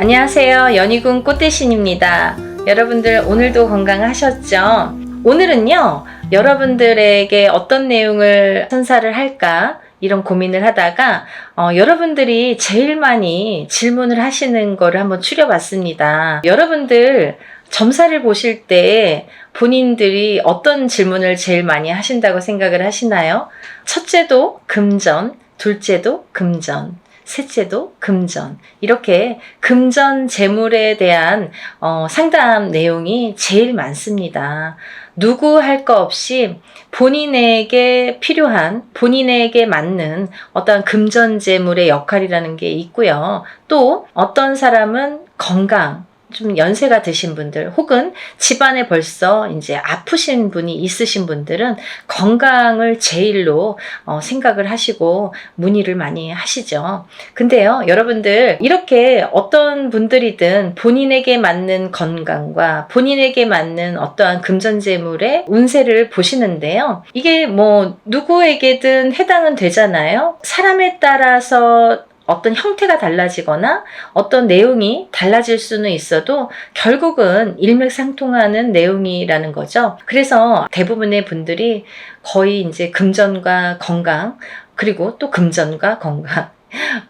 안녕하세요. 연희군 꽃대신입니다. 여러분들 오늘도 건강하셨죠? 오늘은요, 여러분들에게 어떤 내용을 선사를 할까? 이런 고민을 하다가 어, 여러분들이 제일 많이 질문을 하시는 거를 한번 추려봤습니다. 여러분들 점사를 보실 때 본인들이 어떤 질문을 제일 많이 하신다고 생각을 하시나요? 첫째도 금전, 둘째도 금전, 셋째도 금전. 이렇게 금전 재물에 대한 어, 상담 내용이 제일 많습니다. 누구 할 거 없이 본인에게 필요한, 본인에게 맞는 어떠한 금전 재물의 역할이라는 게 있고요. 또 어떤 사람은 건강, 좀 연세가 드신 분들 혹은 집안에 벌써 이제 아프신 분이 있으신 분들은 건강을 제일로 어, 생각을 하시고 문의를 많이 하시죠. 근데요, 여러분들 이렇게 어떤 분들이든 본인에게 맞는 건강과 본인에게 맞는 어떠한 금전재물의 운세를 보시는데요. 이게 뭐 누구에게든 해당은 되잖아요. 사람에 따라서 어떤 형태가 달라지거나 어떤 내용이 달라질 수는 있어도 결국은 일맥상통하는 내용이라는 거죠. 그래서 대부분의 분들이 거의 이제 금전과 건강, 그리고 또 금전과 건강,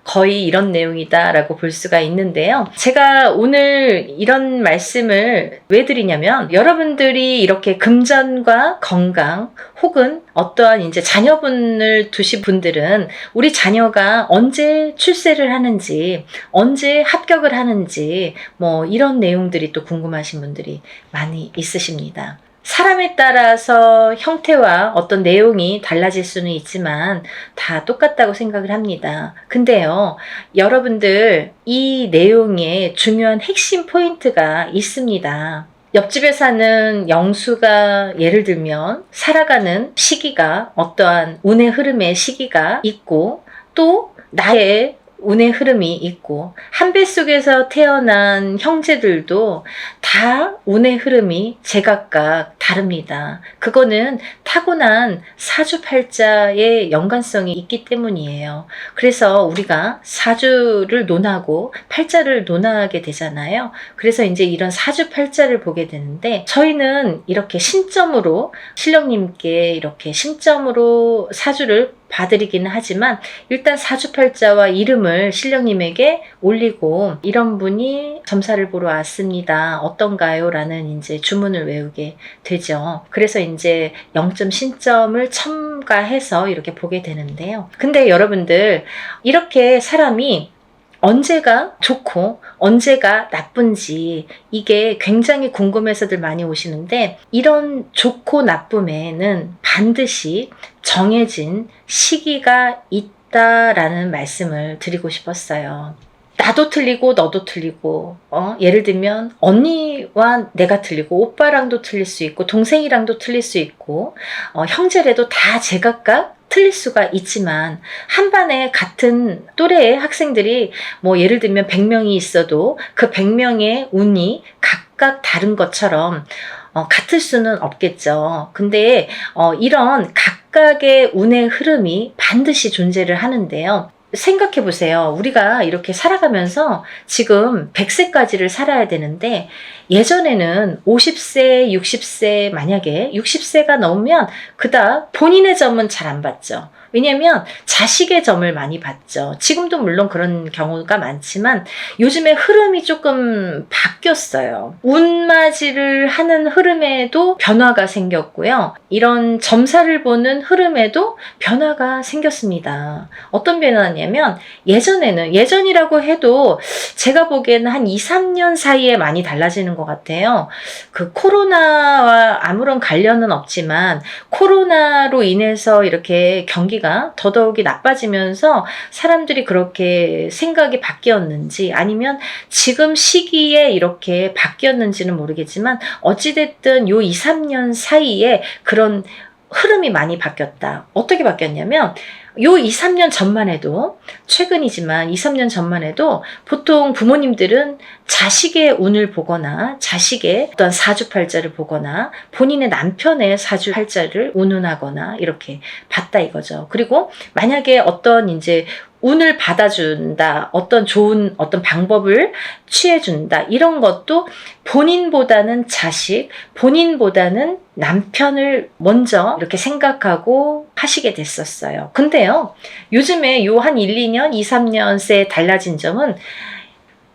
거의 이런 내용이다라고 볼 수가 있는데요. 제가 오늘 이런 말씀을 왜 드리냐면 여러분들이 이렇게 금전과 건강 혹은 어떠한 이제 자녀분을 두신 분들은 우리 자녀가 언제 출세를 하는지 언제 합격을 하는지 뭐 이런 내용들이 또 궁금하신 분들이 많이 있으십니다. 사람에 따라서 형태와 어떤 내용이 달라질 수는 있지만 다 똑같다고 생각을 합니다. 근데요, 여러분들 이 내용에 중요한 핵심 포인트가 있습니다. 옆집에 사는 영수가 예를 들면 살아가는 시기가 어떠한 운의 흐름의 시기가 있고 또 나의 운의 흐름이 있고 한 배 속에서 태어난 형제들도 다 운의 흐름이 제각각 다릅니다. 그거는 타고난 사주팔자의 연관성이 있기 때문이에요. 그래서 우리가 사주를 논하고 팔자를 논하게 되잖아요. 그래서 이제 이런 사주팔자를 보게 되는데 저희는 이렇게 신점으로 신령님께 이렇게 신점으로 사주를 봐드리기는 하지만 일단 사주팔자와 이름을 신령님에게 올리고 이런 분이 점사를 보러 왔습니다. 어떤가요? 라는 이제 주문을 외우게 되죠. 그래서 이제 0점 신점을 첨가해서 이렇게 보게 되는데요. 근데 여러분들 이렇게 사람이 언제가 좋고 언제가 나쁜지 이게 굉장히 궁금해서들 많이 오시는데 이런 좋고 나쁨에는 반드시 정해진 시기가 있다라는 말씀을 드리고 싶었어요. 나도 틀리고 너도 틀리고 어? 예를 들면 언니와 내가 틀리고 오빠랑도 틀릴 수 있고 동생이랑도 틀릴 수 있고 어, 형제래도 다 제각각 틀릴 수가 있지만 한 반에 같은 또래의 학생들이 뭐 예를 들면 100명이 있어도 그 100명의 운이 각각 다른 것처럼 어, 같을 수는 없겠죠. 근데 어, 이런 각각의 운의 흐름이 반드시 존재를 하는데요. 생각해 보세요. 우리가 이렇게 살아가면서 지금 100세까지를 살아야 되는데 예전에는 50세, 60세, 만약에 60세가 넘으면 그다 본인의 점은 잘 안 봤죠. 왜냐면 자식의 점을 많이 봤죠. 지금도 물론 그런 경우가 많지만 요즘에 흐름이 조금 바뀌었어요. 운맞이를 하는 흐름에도 변화가 생겼고요. 이런 점사를 보는 흐름에도 변화가 생겼습니다. 어떤 변화냐면 예전에는 예전이라고 해도 제가 보기에는 한 2, 3년 사이에 많이 달라지는 것 같아요. 그 코로나와 아무런 관련은 없지만 코로나로 인해서 이렇게 경기 가 더더욱이 나빠지면서 사람들이 그렇게 생각이 바뀌었는지 아니면 지금 시기에 이렇게 바뀌었는지는 모르겠지만 어찌됐든 요 2, 3년 사이에 그런 흐름이 많이 바뀌었다. 어떻게 바뀌었냐면 요 2, 3년 전만 해도 최근이지만 2, 3년 전만 해도 보통 부모님들은 자식의 운을 보거나 자식의 어떤 사주팔자를 보거나 본인의 남편의 사주팔자를 운운하거나 이렇게 봤다 이거죠. 그리고 만약에 어떤 이제 운을 받아준다. 어떤 좋은 어떤 방법을 취해준다. 이런 것도 본인보다는 자식, 본인보다는 남편을 먼저 이렇게 생각하고 하시게 됐었어요. 근데요, 요즘에 요 한 1, 2년, 2, 3년 새 달라진 점은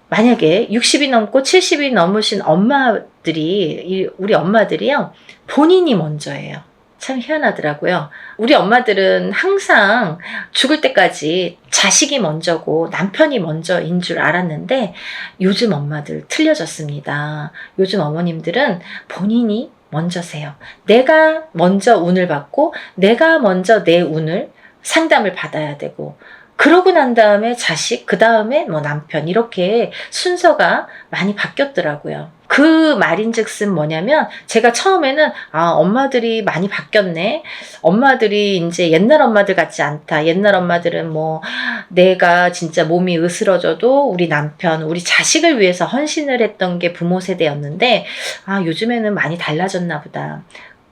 만약에 60이 넘고 70이 넘으신 엄마들이, 이- 우리 엄마들이요, 본인이 먼저예요. 참 희한하더라고요. 우리 엄마들은 항상 죽을 때까지 자식이 먼저고 남편이 먼저인 줄 알았는데 요즘 엄마들 틀려졌습니다. 요즘 어머님들은 본인이 먼저세요. 내가 먼저 운을 받고 내가 먼저 내 운을 상담을 받아야 되고 그러고 난 다음에 자식, 그 다음에 뭐 남편 이렇게 순서가 많이 바뀌었더라고요. 그 말인즉슨 뭐냐면 제가 처음에는 아 엄마들이 많이 바뀌었네. 엄마들이 이제 옛날 엄마들 같지 않다. 옛날 엄마들은 뭐 내가 진짜 몸이 으스러져도 우리 남편, 우리 자식을 위해서 헌신을 했던 게 부모 세대였는데 아 요즘에는 많이 달라졌나 보다.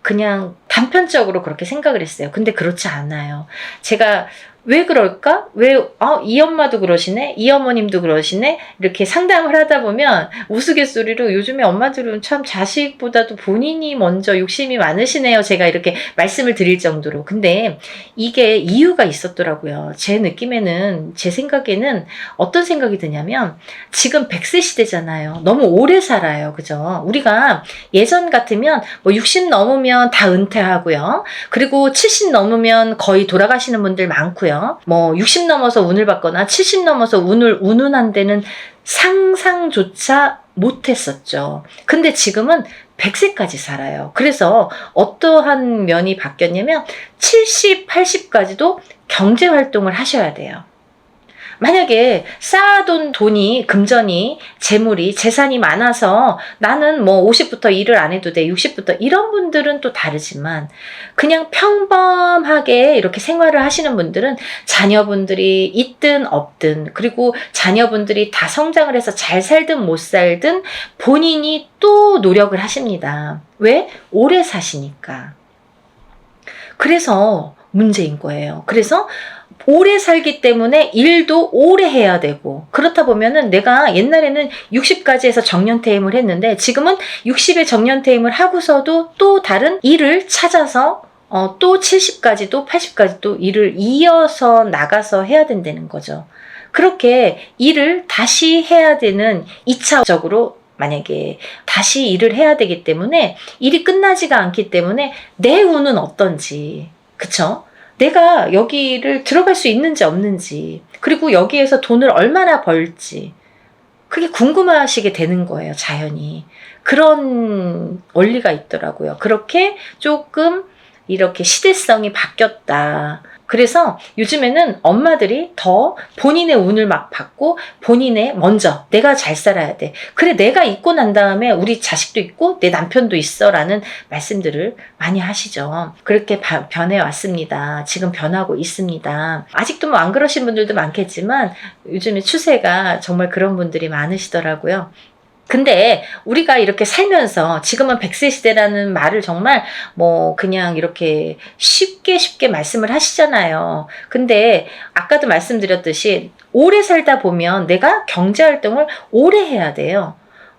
그냥 단편적으로 그렇게 생각을 했어요. 근데 그렇지 않아요. 제가 왜 그럴까? 왜, 아, 이 엄마도 그러시네? 이 어머님도 그러시네? 이렇게 상담을 하다 보면 우스갯소리로 요즘에 엄마들은 참 자식보다도 본인이 먼저 욕심이 많으시네요. 제가 이렇게 말씀을 드릴 정도로. 근데 이게 이유가 있었더라고요. 제 느낌에는, 제 생각에는 어떤 생각이 드냐면 지금 100세 시대잖아요. 너무 오래 살아요. 그죠? 우리가 예전 같으면 뭐 60 넘으면 다 은퇴하고요. 그리고 70 넘으면 거의 돌아가시는 분들 많고요. 뭐 60 넘어서 운을 받거나 70 넘어서 운을 운운한 데는 상상조차 못했었죠. 근데 지금은 100세까지 살아요. 그래서 어떠한 면이 바뀌었냐면 70, 80까지도 경제 활동을 하셔야 돼요. 만약에 쌓아둔 돈이, 금전이, 재물이, 재산이 많아서 나는 뭐 50부터 일을 안 해도 돼, 60부터 이런 분들은 또 다르지만 그냥 평범하게 이렇게 생활을 하시는 분들은 자녀분들이 있든 없든 그리고 자녀분들이 다 성장을 해서 잘 살든 못 살든 본인이 또 노력을 하십니다. 왜? 오래 사시니까. 그래서 문제인 거예요. 그래서 오래 살기 때문에 일도 오래 해야 되고 그렇다 보면은 내가 옛날에는 60까지 해서 정년퇴임을 했는데 지금은 60에 정년퇴임을 하고서도 또 다른 일을 찾아서 어, 또 70까지도 80까지도 일을 이어서 나가서 해야 된다는 거죠. 그렇게 일을 다시 해야 되는 2차적으로 만약에 다시 일을 해야 되기 때문에 일이 끝나지가 않기 때문에 내 운은 어떤지 그쵸? 내가 여기를 들어갈 수 있는지 없는지, 그리고 여기에서 돈을 얼마나 벌지, 그게 궁금하시게 되는 거예요, 자연히. 그런 원리가 있더라고요. 그렇게 조금 이렇게 시대성이 바뀌었다. 그래서 요즘에는 엄마들이 더 본인의 운을 막 받고 본인의 먼저 내가 잘 살아야 돼. 그래 내가 있고 난 다음에 우리 자식도 있고 내 남편도 있어라는 말씀들을 많이 하시죠. 그렇게 바- 변해 왔습니다. 지금 변하고 있습니다. 아직도 뭐 안 그러신 분들도 많겠지만 요즘에 추세가 정말 그런 분들이 많으시더라고요. 근데 우리가 이렇게 살면서 지금은 100세 시대라는 말을 정말 뭐 그냥 이렇게 쉽게 쉽게 말씀을 하시잖아요. 근데 아까도 말씀드렸듯이 오래 살다 보면 내가 경제 활동을 오래 해야 돼요.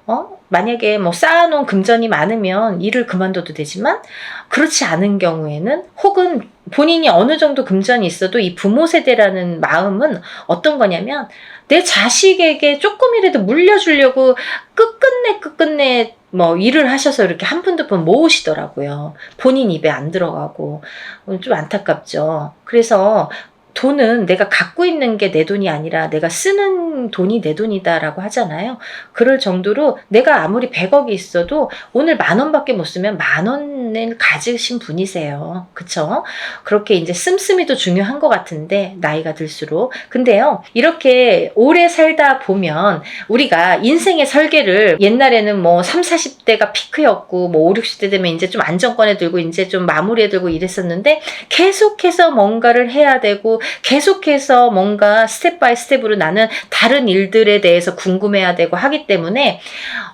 어? 만약에 뭐 쌓아놓은 금전이 많으면 일을 그만둬도 되지만 그렇지 않은 경우에는 혹은 본인이 어느 정도 금전이 있어도 이 부모 세대라는 마음은 어떤 거냐면 내 자식에게 조금이라도 물려주려고 끝끝내 끝끝내 뭐 일을 하셔서 이렇게 한 푼 두 푼 모으시더라고요. 본인 입에 안 들어가고 음, 좀 안타깝죠. 그래서 돈은 내가 갖고 있는 게 내 돈이 아니라 내가 쓰는 돈이 내 돈이다라고 하잖아요. 그럴 정도로 내가 아무리 100억이 있어도 오늘 만 원밖에 못 쓰면 만 원을 가지신 분이세요. 그쵸? 그렇게 이제 씀씀이도 중요한 것 같은데 나이가 들수록. 근데요, 이렇게 오래 살다 보면 우리가 인생의 설계를 옛날에는 뭐 3, 40대가 피크였고 뭐 5, 60대 되면 이제 좀 안정권에 들고 이제 좀 마무리에 들고 이랬었는데 계속해서 뭔가를 해야 되고 계속해서 뭔가 스텝 바이 스텝으로 나는 다른 일들에 대해서 궁금해야 되고 하기 때문에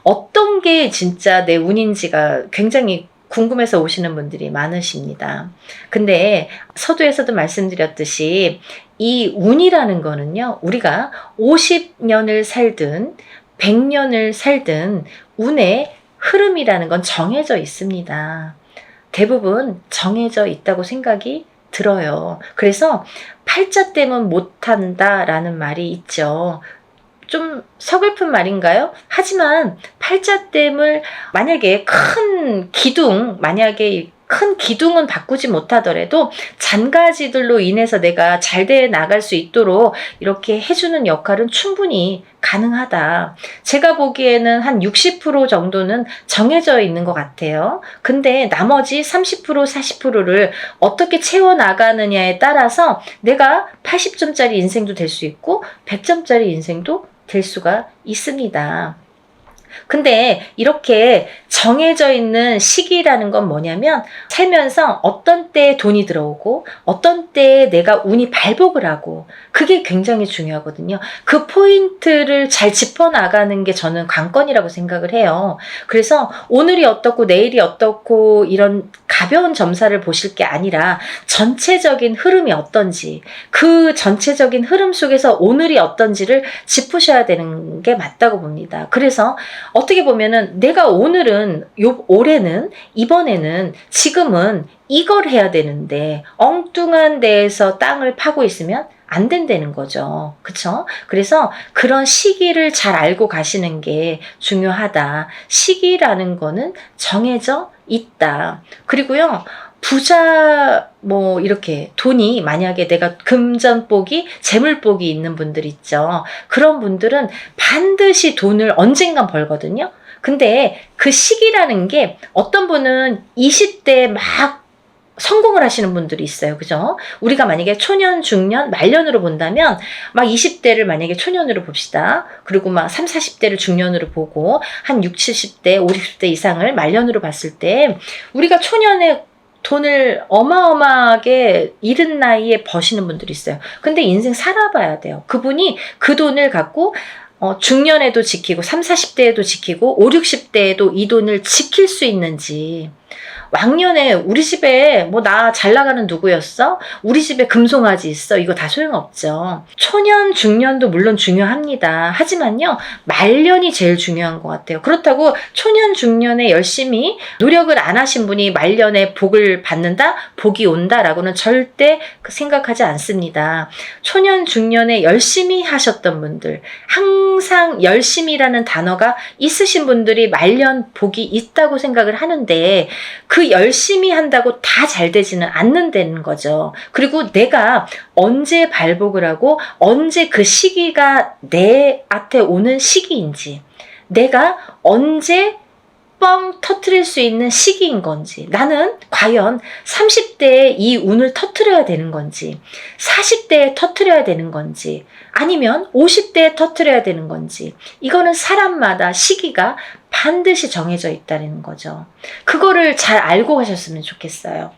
어떤 게 진짜 내 운인지가 굉장히 궁금해서 오시는 분들이 많으십니다. 근데 서두에서도 말씀드렸듯이 이 운이라는 거는요, 우리가 50년을 살든 100년을 살든 운의 흐름이라는 건 정해져 있습니다. 대부분 정해져 있다고 생각이 들어요. 그래서 팔자 때문 못한다 라는 말이 있죠. 좀 서글픈 말인가요? 하지만 팔자 댐을 만약에 큰 기둥, 만약에 큰 기둥은 바꾸지 못하더라도 잔가지들로 인해서 내가 잘돼 나갈 수 있도록 이렇게 해주는 역할은 충분히 가능하다. 제가 보기에는 한 60% 정도는 정해져 있는 것 같아요. 근데 나머지 30% 40%를 어떻게 채워 나가느냐에 따라서 내가 80점짜리 인생도 될 수 있고 100점짜리 인생도 될 수가 있습니다. 근데 이렇게 정해져 있는 시기라는 건 뭐냐면 살면서 어떤 때에 돈이 들어오고 어떤 때에 내가 운이 발복을 하고 그게 굉장히 중요하거든요. 그 포인트를 잘 짚어 나가는 게 저는 관건이라고 생각을 해요. 그래서 오늘이 어떻고 내일이 어떻고 이런 가벼운 점사를 보실 게 아니라 전체적인 흐름이 어떤지 그 전체적인 흐름 속에서 오늘이 어떤지를 짚으셔야 되는 게 맞다고 봅니다. 그래서 어떻게 보면은 내가 오늘은 요 올해는 이번에는 지금은 이걸 해야 되는데 엉뚱한 데에서 땅을 파고 있으면 안 된다는 거죠. 그쵸? 그래서 그런 시기를 잘 알고 가시는 게 중요하다. 시기라는 거는 정해져 있다. 그리고요, 부자 뭐 이렇게 돈이 만약에 내가 금전복이 재물복이 있는 분들 있죠. 그런 분들은 반드시 돈을 언젠간 벌거든요. 근데 그 시기라는 게 어떤 분은 20대 막 성공을 하시는 분들이 있어요. 그죠? 우리가 만약에 초년, 중년, 말년으로 본다면 막 20대를 만약에 초년으로 봅시다. 그리고 막 3, 40대를 중년으로 보고 한 6, 70대, 5, 60대 이상을 말년으로 봤을 때 우리가 초년에 돈을 어마어마하게 이른 나이에 버시는 분들이 있어요. 근데 인생 살아봐야 돼요. 그분이 그 돈을 갖고 어, 중년에도 지키고 3, 40대에도 지키고 5, 60대에도 이 돈을 지킬 수 있는지 왕년에 우리 집에 뭐 나 잘 나가는 누구였어? 우리 집에 금송아지 있어. 이거 다 소용없죠. 초년, 중년도 물론 중요합니다. 하지만요, 말년이 제일 중요한 것 같아요. 그렇다고 초년, 중년에 열심히 노력을 안 하신 분이 말년에 복을 받는다? 복이 온다라고는 절대 그 생각하지 않습니다. 초년, 중년에 열심히 하셨던 분들, 항상 열심이라는 단어가 있으신 분들이 말년 복이 있다고 생각을 하는데, 그 열심히 한다고 다 잘 되지는 않는다는 거죠. 그리고 내가 언제 발복을 하고 언제 그 시기가 내 앞에 오는 시기인지 내가 언제 뻥 터트릴 수 있는 시기인 건지 나는 과연 30대에 이 운을 터트려야 되는 건지 40대에 터트려야 되는 건지 아니면 50대에 터트려야 되는 건지 이거는 사람마다 시기가 반드시 정해져 있다는 거죠. 그거를 잘 알고 가셨으면 좋겠어요.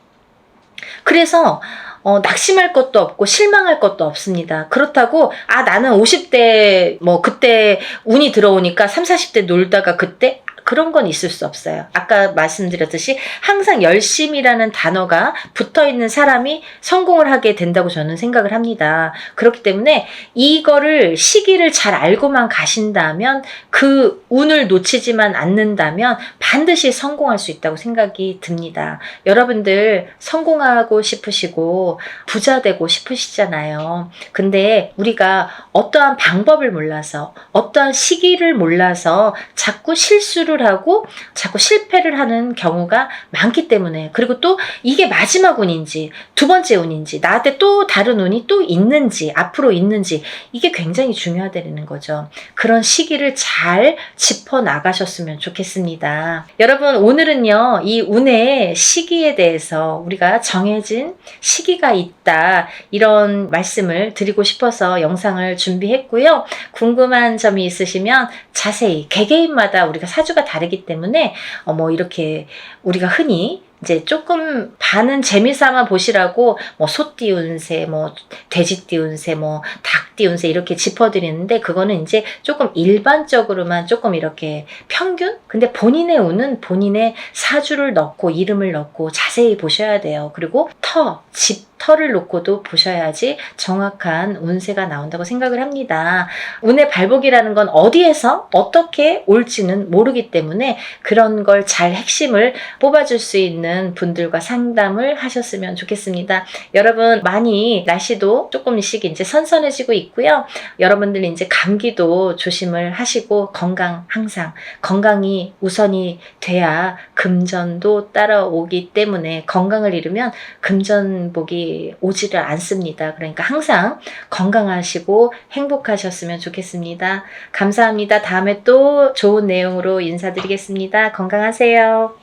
그래서 어, 낙심할 것도 없고 실망할 것도 없습니다. 그렇다고 아 나는 50대 뭐 그때 운이 들어오니까 3, 40대 놀다가 그때 그런 건 있을 수 없어요. 아까 말씀드렸듯이 항상 열심이라는 단어가 붙어 있는 사람이 성공을 하게 된다고 저는 생각을 합니다. 그렇기 때문에 이거를 시기를 잘 알고만 가신다면 그 운을 놓치지만 않는다면 반드시 성공할 수 있다고 생각이 듭니다. 여러분들 성공하고 싶으시고 부자 되고 싶으시잖아요. 근데 우리가 어떠한 방법을 몰라서 어떠한 시기를 몰라서 자꾸 실수를 하고 자꾸 실패를 하는 경우가 많기 때문에 그리고 또 이게 마지막 운인지 두 번째 운인지 나한테 또 다른 운이 또 있는지 앞으로 있는지 이게 굉장히 중요하다는 거죠. 그런 시기를 잘 짚어 나가셨으면 좋겠습니다. 여러분 오늘은요 이 운의 시기에 대해서 우리가 정해진 시기가 있다 이런 말씀을 드리고 싶어서 영상을 준비했고요. 궁금한 점이 있으시면 자세히 개개인마다 우리가 사주가 다르기 때문에 어, 뭐 이렇게 우리가 흔히 이제 조금 반은 재미삼아 보시라고 뭐 소띠 운세, 뭐 돼지띠 운세, 뭐 닭띠 운세 이렇게 짚어드리는데 그거는 이제 조금 일반적으로만 조금 이렇게 평균? 근데 본인의 운은 본인의 사주를 넣고 이름을 넣고 자세히 보셔야 돼요. 그리고 터, 집, 터를 놓고도 보셔야지 정확한 운세가 나온다고 생각을 합니다. 운의 발복이라는 건 어디에서 어떻게 올지는 모르기 때문에 그런 걸 잘 핵심을 뽑아줄 수 있는 분들과 상담을 하셨으면 좋겠습니다. 여러분 많이 날씨도 조금씩 이제 선선해지고 있고요. 여러분들 이제 감기도 조심을 하시고 건강 항상 건강이 우선이 돼야 금전도 따라오기 때문에 건강을 잃으면 금전복 이 오지를 않습니다. 그러니까 항상 건강하시고 행복하셨으면 좋겠습니다. 감사합니다. 다음에 또 좋은 내용으로 인사드리겠습니다. 건강하세요.